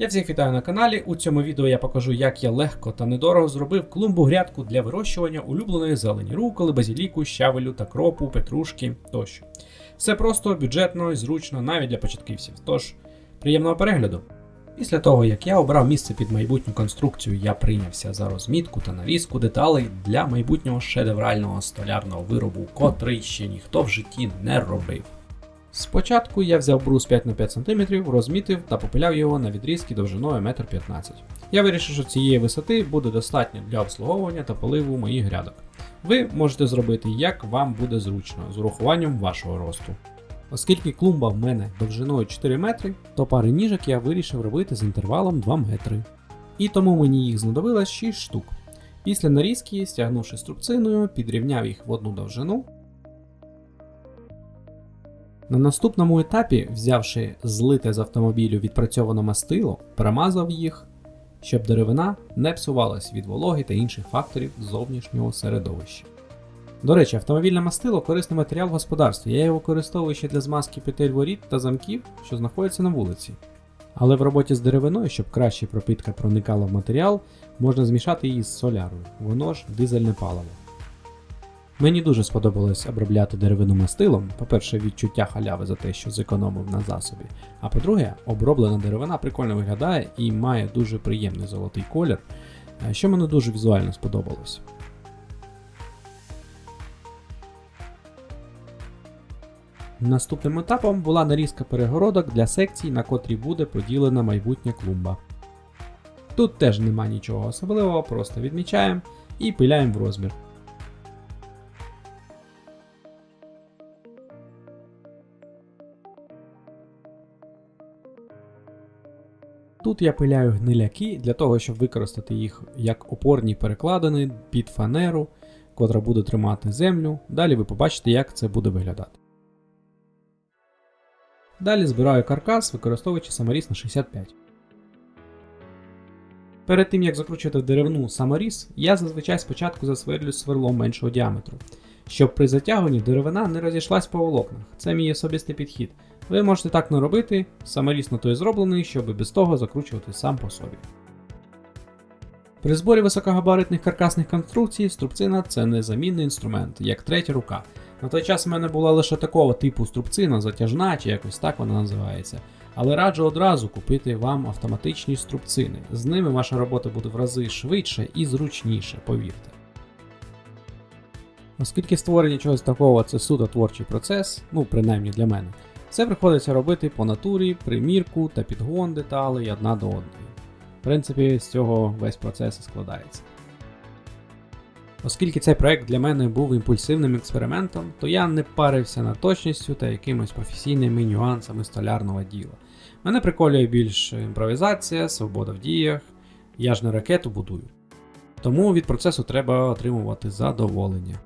Я всіх вітаю на каналі. У цьому відео я покажу, як я легко та недорого зробив клумбу грядку для вирощування улюбленої зелені руколи, базіліку, щавелю та кропу, петрушки тощо. Все просто, бюджетно і зручно навіть для початківців. Тож, приємного перегляду! Після того, як я обрав місце під майбутню конструкцію, я прийнявся за розмітку та нарізку деталей для майбутнього шедеврального столярного виробу, котрий ще ніхто в житті не робив. Спочатку я взяв брус 5 на 5 см, розмітив та попиляв його на відрізки довжиною 1,15 м. Я вирішив, що цієї висоти буде достатньо для обслуговування та поливу моїх грядок. Ви можете зробити як вам буде зручно, з урахуванням вашого росту. Оскільки клумба в мене довжиною 4 метри, то пари ніжок я вирішив робити з інтервалом 2 метри. І тому мені їх знадобилось 6 штук. Після нарізки, стягнувши струбциною, підрівняв їх в одну довжину. На наступному етапі, взявши злите з автомобілю відпрацьоване мастило, промазав їх, щоб деревина не псувалась від вологи та інших факторів зовнішнього середовища. До речі, автомобільне мастило корисний матеріал в господарстві. Я його використовую ще для змазки петель воріт та замків, що знаходяться на вулиці. Але в роботі з деревиною, щоб краще пропитка проникала в матеріал, можна змішати її з солярою, воно ж дизельне паливо. Мені дуже сподобалось обробляти деревину мастилом. По-перше, відчуття халяви за те, що зекономив на засобі. А по-друге, оброблена деревина прикольно виглядає і має дуже приємний золотий колір, е, що мені дуже візуально сподобалось. Наступним етапом була нарізка перегородок для секцій, на котрій буде поділена майбутня клумба. Тут теж нема нічого особливого, просто відмічаємо і пиляємо в розмір. Тут я пиляю гниляки для того, щоб використати їх як опорні перекладини під фанеру, котра буде тримати землю. Далі ви побачите, як це буде виглядати. Далі збираю каркас, використовуючи саморіз на 65. Перед тим як закручувати деревну саморіз, я зазвичай спочатку засверлюю сверлом меншого діаметру, щоб при затягуванні деревина не розійшлась по волокнах. Це мій особистий підхід. Ви можете так не робити, саморіз на то і зроблений, щоб без того закручувати сам по собі. При зборі високогабаритних каркасних конструкцій струбцина це незамінний інструмент, як третя рука. На той час в мене була лише такого типу струбцина, затяжна чи якось так вона називається. Але раджу одразу купити вам автоматичні струбцини. З ними ваша робота буде в рази швидше і зручніше, повірте. Оскільки створення чогось такого це суто творчий процес, ну принаймні для мене, це приходиться робити по натурі, примірку та підгон деталей одна до одної. В принципі, з цього весь процес і складається. Оскільки цей проект для мене був імпульсивним експериментом, то я не парився над точністю та якимись професійними нюансами столярного діла. Мене приколює більш імпровізація, свобода в діях, я ж не ракету будую. Тому від процесу треба отримувати задоволення.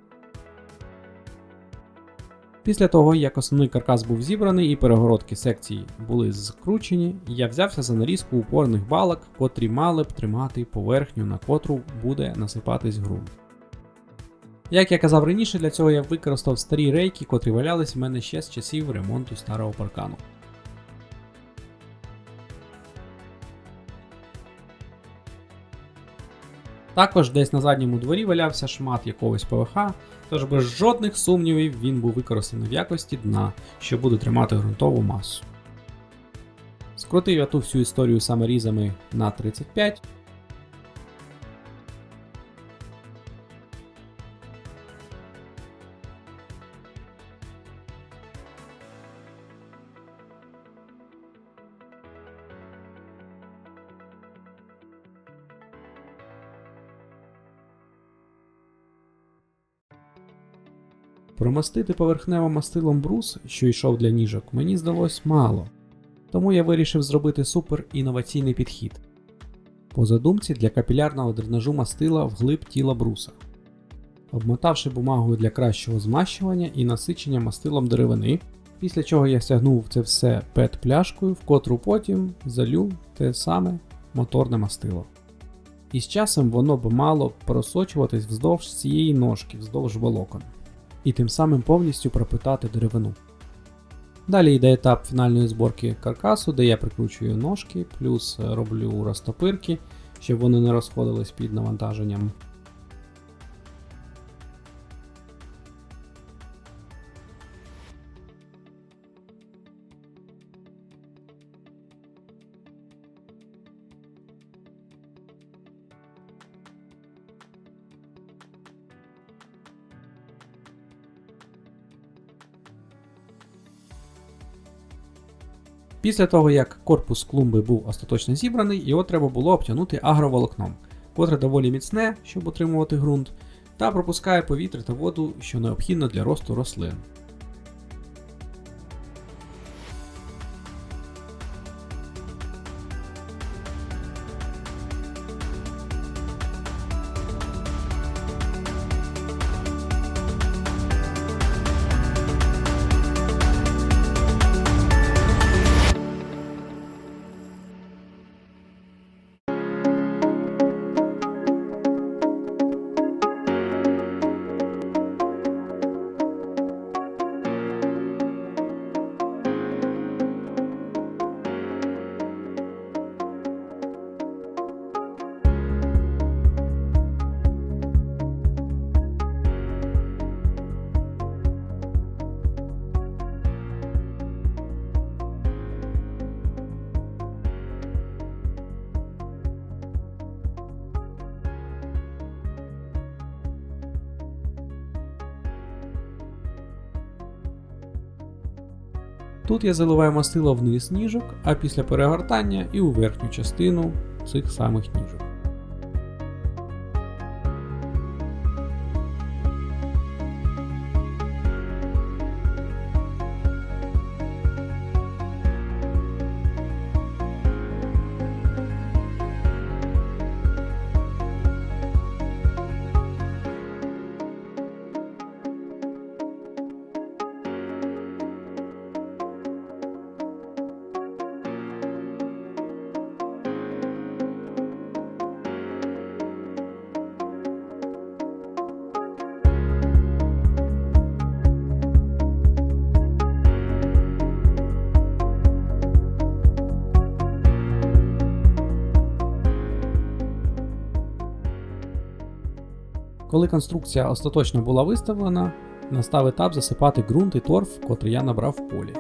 Після того, як основний каркас був зібраний і перегородки секції були скручені, я взявся за нарізку упорних балок, котрі мали б тримати поверхню, на котру буде насипатись ґрунт. Як я казав раніше, для цього я використав старі рейки, котрі валялись в мене ще з часів ремонту старого паркану. Також десь на задньому дворі валявся шмат якогось ПВХ, тож без жодних сумнівів він був використаний в якості дна, що буде тримати ґрунтову масу. Скрутив я ту всю історію саморізами на 35. Промастити поверхневим мастилом брус, що йшов для ніжок, мені здалось мало, тому я вирішив зробити супер інноваційний підхід. По задумці для капілярного дренажу мастила вглиб тіла бруса. Обмотавши бумагою для кращого змащування і насичення мастилом деревини, після чого я стягнув це все пет пляшкою, в котру потім залю те саме моторне мастило. І з часом воно б мало просочуватись вздовж цієї ножки, вздовж волокон і тим самим повністю пропитати деревину. Далі йде етап фінальної зборки каркасу, де я прикручую ножки, плюс роблю розтопирки, щоб вони не розходились під навантаженням. Після того, як корпус клумби був остаточно зібраний, його треба було обтягнути агроволокном, котре доволі міцне, щоб утримувати ґрунт, та пропускає повітря та воду, що необхідно для росту рослин. Тут я заливаю мастило вниз ніжок, а після перегортання і у верхню частину цих самих ніжок. Коли конструкція остаточно була виставлена, настав етап засипати ґрунт і торф, котрий я набрав в полі.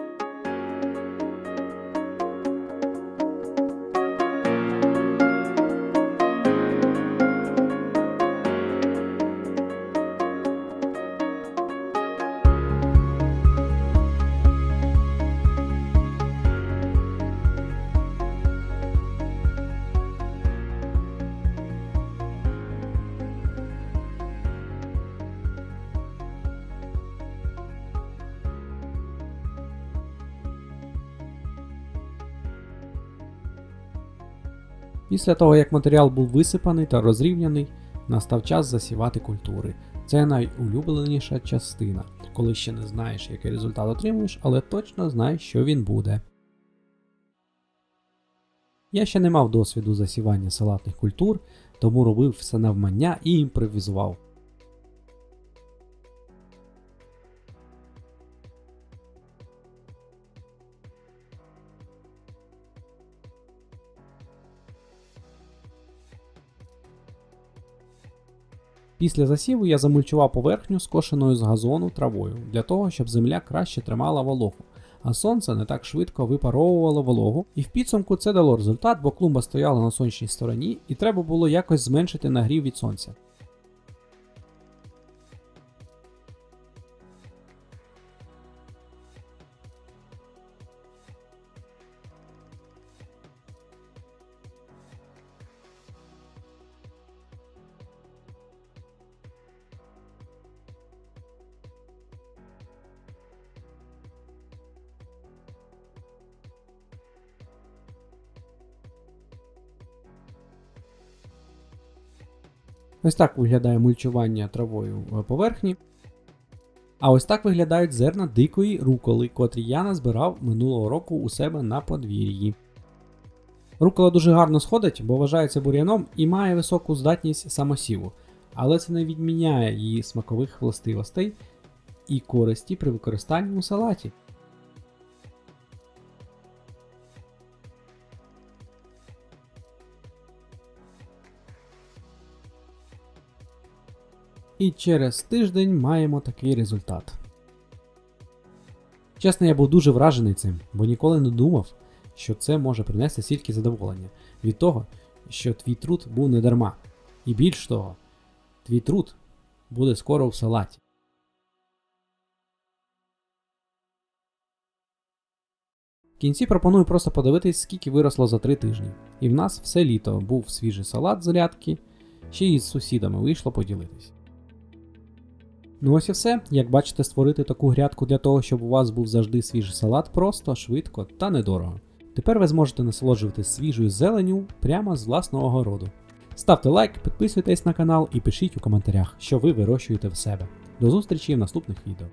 Після того, як матеріал був висипаний та розрівняний, настав час засівати культури. Це найулюбленіша частина, коли ще не знаєш, який результат отримуєш, але точно знаєш, що він буде. Я ще не мав досвіду засівання салатних культур, тому робив все навмання і імпровізував. Після засіву я замульчував поверхню скошеною з газону травою для того, щоб земля краще тримала вологу, а сонце не так швидко випаровувало вологу, і в підсумку це дало результат, бо клумба стояла на сонячній стороні і треба було якось зменшити нагрів від сонця. Ось так виглядає мульчування травою поверхні. А ось так виглядають зерна дикої руколи, котрі я назбирав минулого року у себе на подвір'ї. Рукола дуже гарно сходить, бо вважається бур'яном і має високу здатність самосіву, але це не відміняє її смакових властивостей і користі при використанні у салаті. І через тиждень маємо такий результат. Чесно, я був дуже вражений цим, бо ніколи не думав, що це може принести стільки задоволення від того, що твій труд був не дарма. І більш того, твій труд буде скоро в салаті. В кінці пропоную просто подивитись, скільки виросло за 3 тижні. І в нас все літо був свіжий салат з рядки, ще й з сусідами вийшло поділитись. Ну ось і все. Як бачите, створити таку грядку для того, щоб у вас був завжди свіжий салат просто, швидко та недорого. Тепер ви зможете насолоджуватись свіжою зеленю прямо з власного городу. Ставте лайк, підписуйтесь на канал і пишіть у коментарях, що ви вирощуєте в себе. До зустрічі в наступних відео.